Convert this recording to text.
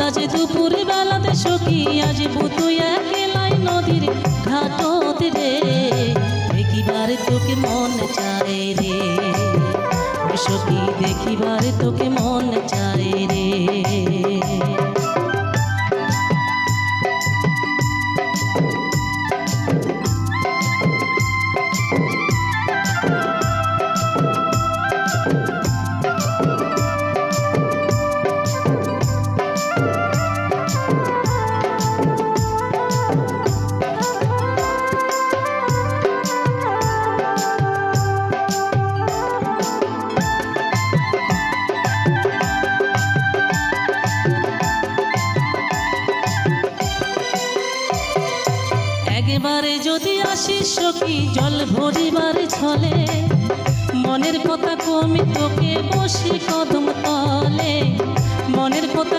আজ দুপুর বেলাতে সখী আজ বুতুই একেলাই নদীর ঘাটত রে। দেখিবার তোকে মন চায় রে। সখী, দেখিবার তোকে মন চায় রে। একবারে যদি আসিস সখী জল ভরিবার ছলে মনের কথা কমি তোকে বসি কদম